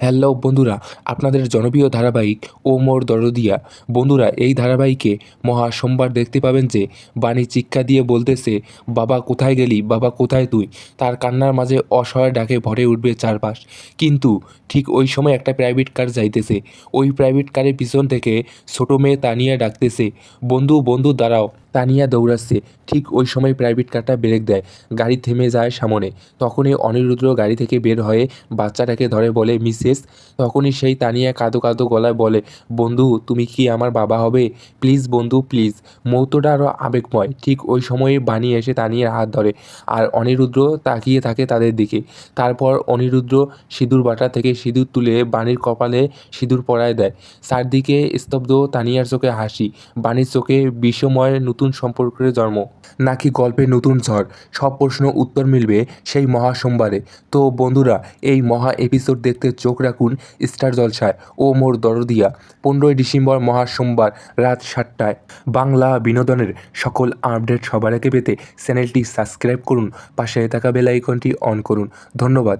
Hello বন্ধুরা, আপনাদের জনপ্রিয় ধারাবাহিক ও মোর দরদিয়া। বন্ধুরা, এই ধারাবাহিকে মহা সোমবার দেখতে পাবেন যে, বাণী চিৎকার দিয়ে বলতেছে, বাবা কোথায় গেলি? বাবা কোথায় তুই? তার কান্নার মাঝে অসহায় ডাকে ভরে উঠবে চারপাশ। কিন্তু ঠিক ওই সময় একটা প্রাইভেট কার যাইতেছে। ওই প্রাইভেট কারের পিছন থেকে ছোটো মেয়ে তানিয়া ডাকতেছে, বন্ধু বন্ধু, দাঁড়াও। তানিয়া দৌড়াচ্ছে। ঠিক ওই সময় প্রাইভেট কারটা ব্রেক দেয়। গাড়ি থেমে যায় সামনে। তখনই অনিরুদ্র গাড়ি থেকে বের হয়ে বাচ্চাটাকে ধরে বলে, মিসেস? তখনই সেই তানিয়া কাঁদো কাঁদো গলায় বলে, বন্ধু, তুমি কি আমার বাবা হবে? প্লিজ বন্ধু, প্লিজ। মৌতটা আরও আবেগময়। ঠিক ওই সময়ে বাণী এসে তানিয়ার হাত ধরে আর অনিরুদ্র তাকিয়ে থাকে তাদের দিকে। তারপর অনিরুদ্র সিঁদুর বাটা থেকে সিঁদুর তুলে বাণীর কপালে সিঁদুর পরায় দেয়। চারদিকে স্তব্ধ তানিয়ার চোখে হাসি। বাণীর চোখে বিষময় নতুন সম্পর্কের জন্ম। নাকি গল্পে নতুন ঝড়? সব প্রশ্ন উত্তর মিলবে সেই মহা সোমবারে তো বন্ধুরা, এই মহা এপিসোড দেখতে চোখ রাখুন স্টার জলসায় ও মোর দরদিয়া। পনেরোই ডিসেম্বর মহা সোমবার রাত সাতটায়। বাংলা বিনোদনের সকল আপডেট সবার আগে পেতে চ্যানেলটি সাবস্ক্রাইব করুন। পাশে থাকা বেল আইকনটি অন করুন। ধন্যবাদ।